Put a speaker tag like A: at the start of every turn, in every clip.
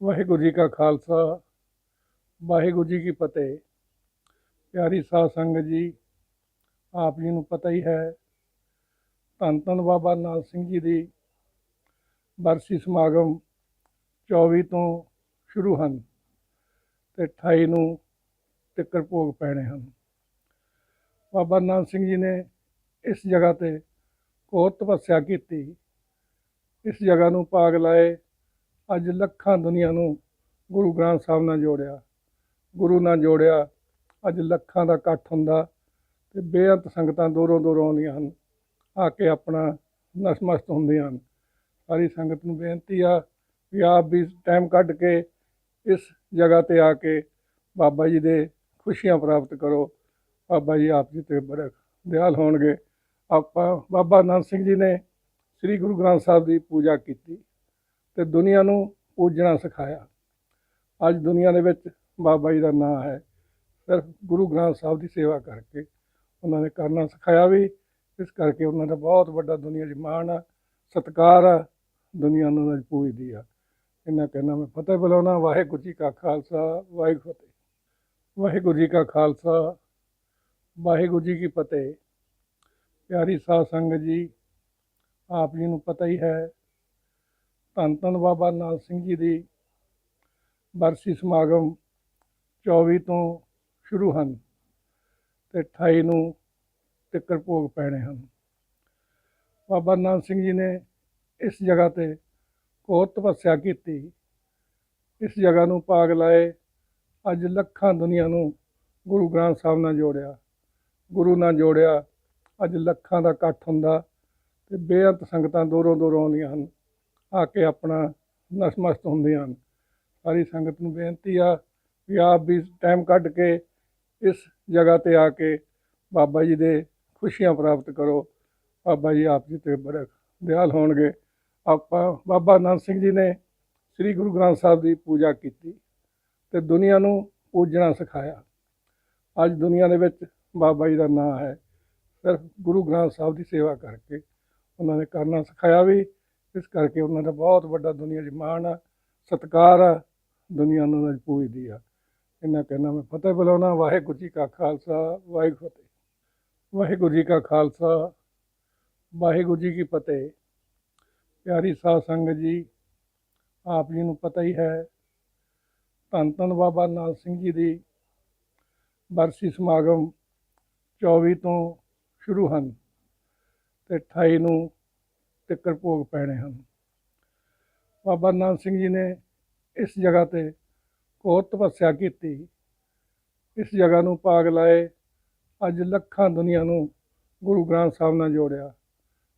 A: ਵਾਹਿਗੁਰੂ ਜੀ ਕਾ ਖਾਲਸਾ, ਵਾਹਿਗੁਰੂ ਜੀ ਕੀ ਫਤਿਹ। ਪਿਆਰੀ ਸਾਧ ਸੰਗਤ ਜੀ, ਆਪ ਜੀ ਨੂੰ ਪਤਾ ਹੀ ਹੈ, ਧੰਨ ਧੰਨ ਬਾਬਾ ਨਾਨਕ ਸਿੰਘ ਜੀ ਦੀ ਬਰਸੀ ਸਮਾਗਮ 24 ਤੋਂ ਸ਼ੁਰੂ ਹਨ ਤੇ 28 ਨੂੰ ਤਿੱਕਰ ਭੋਗ ਪੈਣੇ ਹਨ। ਬਾਬਾ ਨਾਨਕ ਸਿੰਘ ਜੀ ਨੇ ਇਸ ਜਗ੍ਹਾ ਤੇ ਕੋਰ ਤਪੱਸਿਆ ਕੀਤੀ, ਇਸ ਜਗ੍ਹਾ ਨੂੰ ਪਾਗ ਲਾਏ ਅੱਜ ਲੱਖਾਂ ਦੁਨੀਆ ਨੂੰ ਗੁਰੂ ਗ੍ਰੰਥ ਸਾਹਿਬ ਨਾਲ ਜੋੜਿਆ। ਗੁਰੂ ਨਾਲ ਜੋੜਿਆ, ਅੱਜ ਲੱਖਾਂ ਦਾ ਇਕੱਠ ਹੁੰਦਾ ਤੇ ਬੇਅੰਤ ਸੰਗਤਾਂ ਦੂਰੋਂ ਦੂਰੋਂ ਆਉਂਦੀਆਂ ਹਨ, ਆ ਕੇ ਆਪਣਾ ਨਸਮਸਤ ਹੁੰਦੀਆਂ ਹਨ। ਸਾਰੀ ਸੰਗਤ ਨੂੰ ਬੇਨਤੀ ਆ ਵੀ ਆਪ ਵੀ ਟਾਈਮ ਕੱਢ ਕੇ ਇਸ ਜਗ੍ਹਾ ਤੇ ਆ ਕੇ ਬਾਬਾ ਜੀ ਦੇ ਖੁਸ਼ੀਆਂ ਪ੍ਰਾਪਤ ਕਰੋ। ਬਾਬਾ ਜੀ ਆਪ ਜੀ ਤੇ ਬਰਕ ਦਿਆਲ ਹੋਣਗੇ। ਆਪਾਂ ਬਾਬਾ ਨਾਨਕ ਸਿੰਘ ਜੀ ਨੇ ਸ੍ਰੀ ਗੁਰੂ ਗ੍ਰੰਥ ਸਾਹਿਬ ਦੀ ਪੂਜਾ ਕੀਤੀ। ਤੇ ਦੁਨੀਆ ਨੂੰ ਪੂਜਣਾ ਸਿਖਾਇਆ। ਅੱਜ ਦੁਨੀਆ ਦੇ ਵਿੱਚ ਬਾਬਾ ਜੀ ਦਾ ਨਾਮ ਹੈ। ਸਿਰਫ ਗੁਰੂ ਗ੍ਰੰਥ ਸਾਹਿਬ ਦੀ ਸੇਵਾ ਕਰਕੇ ਉਹਨਾਂ ਨੇ ਕਰਨਾ ਸਿਖਾਇਆ ਵੀ। ਇਸ ਕਰਕੇ ਉਹਨਾਂ ਦਾ ਬਹੁਤ ਵੱਡਾ ਦੁਨੀਆ 'ਚ ਮਾਣ ਆ, ਸਤਿਕਾਰ ਆ, ਦੁਨੀਆ ਉਹਨਾਂ ਨੂੰ ਪੂਜਦੀ ਆ। ਇਹਨਾਂ ਕਹਿਣਾ ਮੈਂ ਫਤਿਹ ਬੁਲਾਉਣਾ। ਵਾਹਿਗੁਰੂ ਜੀ ਕਾ ਖਾਲਸਾ, ਵਾਹਿਗੁਰੂ ਫਤਿਹ। ਵਾਹਿਗੁਰੂ ਜੀ ਕਾ ਖਾਲਸਾ, ਵਾਹਿਗੁਰੂ ਜੀ ਕੀ ਫਤਿਹ। ਪਿਆਰੀ ਸਾਧ ਸੰਗਤ ਜੀ, ਆਪ ਜੀ ਨੂੰ ਪਤਾ ਹੀ ਹੈ ਧੰਨ ਧੰਨ ਬਾਬਾ ਨਾਨਕ ਸਿੰਘ ਜੀ ਦੀ ਬਰਸੀ ਸਮਾਗਮ 24 ਤੋਂ ਸ਼ੁਰੂ ਹਨ ਤੇ 28 ਨੂੰ ਤਿੱਕਰ ਭੋਗ ਪੈਣੇ ਹਨ। ਬਾਬਾ ਨਾਨਕ ਸਿੰਘ ਜੀ ਨੇ ਇਸ ਜਗ੍ਹਾ ਤੇ ਕੋਰ ਤਪੱਸਿਆ ਕੀਤੀ। ਇਸ ਜਗ੍ਹਾ ਨੂੰ ਪਾਗ ਲਾਏ, ਅੱਜ ਲੱਖਾਂ ਦੁਨੀਆ ਨੂੰ ਗੁਰੂ ਗ੍ਰੰਥ ਸਾਹਿਬ ਨਾਲ ਜੋੜਿਆ। ਗੁਰੂ ਨਾਲ ਜੋੜਿਆ, ਅੱਜ ਲੱਖਾਂ ਦਾ ਇਕੱਠ ਹੁੰਦਾ ਤੇ ਬੇਅੰਤ ਸੰਗਤਾਂ ਦੂਰੋਂ ਦੂਰੋਂ ਆਉਂਦੀਆਂ ਹਨ। ਆ ਕੇ ਆਪਣਾ ਨਸਮਸਤ ਹੁੰਦੇ ਹਨ। ਸਾਰੀ ਸੰਗਤ ਨੂੰ ਬੇਨਤੀ ਆ ਵੀ ਆਪ ਵੀ ਟਾਈਮ ਕੱਢ ਕੇ ਇਸ ਜਗ੍ਹਾ ਤੇ ਆ ਕੇ ਬਾਬਾ ਜੀ ਦੇ ਖੁਸ਼ੀਆਂ ਪ੍ਰਾਪਤ ਕਰੋ। ਬਾਬਾ ਜੀ ਆਪ ਜੀ ਤੇ ਬੜੇ ਦਿਆਲ ਹੋਣਗੇ। ਆਪਾਂ ਬਾਬਾ ਨਾਨਕ ਸਿੰਘ ਜੀ ਨੇ ਸ੍ਰੀ ਗੁਰੂ ਗ੍ਰੰਥ ਸਾਹਿਬ ਦੀ ਪੂਜਾ ਕੀਤੀ ਤੇ ਦੁਨੀਆ ਨੂੰ ਪੂਜਣਾ ਸਿਖਾਇਆ। ਅੱਜ ਦੁਨੀਆ ਦੇ ਵਿੱਚ ਬਾਬਾ ਜੀ ਦਾ ਨਾਮ ਹੈ। ਸਿਰਫ ਗੁਰੂ ਗ੍ਰੰਥ ਸਾਹਿਬ ਦੀ ਸੇਵਾ ਕਰਕੇ ਉਹਨਾਂ ਨੇ ਕਰਨਾ ਸਿਖਾਇਆ ਵੀ ਇਸ ਕਰਕੇ ਉਹਨਾਂ ਦਾ ਬਹੁਤ ਵੱਡਾ ਦੁਨੀਆ 'ਚ ਮਾਣ ਆ, ਸਤਿਕਾਰ ਆ, ਦੁਨੀਆ ਉਹਨਾਂ ਨਾਲ ਪੂਜਦੀ ਆ। ਇਹਨਾਂ ਕਹਿਣਾ ਮੈਂ ਫਤਿਹ ਬੁਲਾਉਣਾ, ਵਾਹਿਗੁਰੂ ਜੀ ਕਾ ਖਾਲਸਾ, ਵਾਹਿਗੁਰੂ ਫਤਿਹ। ਵਾਹਿਗੁਰੂ ਜੀ ਕਾ ਖਾਲਸਾ, ਵਾਹਿਗੁਰੂ ਜੀ ਕੀ ਫਤਿਹ। ਪਿਆਰੀ ਸਾਧ ਸੰਗਤ ਜੀ, ਆਪ ਜੀ ਨੂੰ ਪਤਾ ਹੀ ਹੈ, ਧੰਨ ਧੰਨ ਬਾਬਾ ਨਾਨਕ ਸਿੰਘ ਜੀ ਦੀ ਬਰਸੀ ਸਮਾਗਮ 24 ਤੋਂ ਸ਼ੁਰੂ ਹਨ ਤੇ 28 ਨੂੰ ਤਿੱਕਰ ਭੋਗ ਪੈਣੇ ਹਨ। ਬਾਬਾ ਨਾਨਕ ਸਿੰਘ ਜੀ ਨੇ ਇਸ ਜਗ੍ਹਾ ਤੇ ਬਹੁਤ ਤਪੱਸਿਆ ਕੀਤੀ। ਇਸ ਜਗ੍ਹਾ ਨੂੰ ਪਾਗ ਲਾਏ, ਅੱਜ ਲੱਖਾਂ ਦੁਨੀਆ ਨੂੰ ਗੁਰੂ ਗ੍ਰੰਥ ਸਾਹਿਬ ਨਾਲ ਜੋੜਿਆ।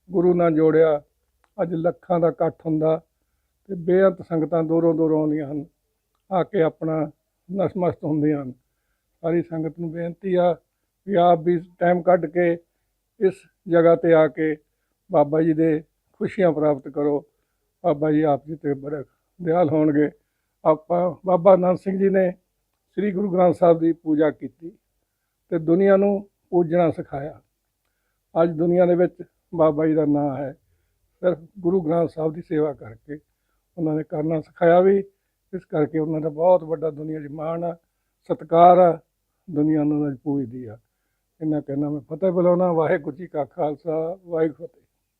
A: ਗੁਰੂ ਨਾਲ ਜੋੜਿਆ, ਅੱਜ ਲੱਖਾਂ ਦਾ ਇਕੱਠ ਹੁੰਦਾ ਤੇ ਬੇਅੰਤ ਸੰਗਤਾਂ ਦੂਰੋਂ ਦੂਰੋਂ ਆਉਂਦੀਆਂ ਹਨ, ਆ ਕੇ ਆਪਣਾ ਨਸਮਸਤ ਹੁੰਦੀਆਂ ਹਨ। ਸਾਰੀ ਸੰਗਤ ਨੂੰ ਬੇਨਤੀ ਆ ਵੀ ਆਪ ਵੀ ਟਾਈਮ ਕੱਢ ਕੇ ਇਸ ਜਗ੍ਹਾ ਤੇ ਆ ਕੇ ਬਾਬਾ ਜੀ ਦੇ ਖੁਸ਼ੀਆਂ ਪ੍ਰਾਪਤ ਕਰੋ। ਬਾਬਾ ਜੀ ਆਪ ਜੀ ਤੇ ਬੜੇ ਦਿਆਲ ਹੋਣਗੇ। ਆਪਾਂ, ਬਾਬਾ ਨਾਨਕ ਸਿੰਘ ਜੀ ਨੇ ਸ੍ਰੀ ਗੁਰੂ ਗ੍ਰੰਥ ਸਾਹਿਬ ਦੀ ਪੂਜਾ ਕੀਤੀ ਤੇ ਦੁਨੀਆ ਨੂੰ ਪੂਜਣਾ ਸਿਖਾਇਆ। ਅੱਜ ਦੁਨੀਆ ਦੇ ਵਿੱਚ ਬਾਬਾ ਜੀ ਦਾ ਨਾਮ ਹੈ। ਸਿਰਫ ਗੁਰੂ ਗ੍ਰੰਥ ਸਾਹਿਬ ਦੀ ਸੇਵਾ ਕਰਕੇ ਉਹਨਾਂ ਨੇ ਕਰਨਾ ਸਿਖਾਇਆ ਵੀ। ਇਸ ਕਰਕੇ ਉਹਨਾਂ ਦਾ ਬਹੁਤ ਵੱਡਾ ਦੁਨੀਆ 'ਚ ਮਾਣ ਆ, ਸਤਿਕਾਰ ਆ, ਦੁਨੀਆ ਉਹਨਾਂ ਨਾਲ ਪੂਜਦੀ ਆ। ਇਹਨਾਂ ਕਹਿਣਾ ਮੈਂ ਫਤਿਹ ਬੁਲਾਉਣਾ। ਵਾਹਿਗੁਰੂ ਜੀ ਕਾ ਖਾਲਸਾ, ਵਾਹਿਗੁਰੂ ਫਤਿਹ।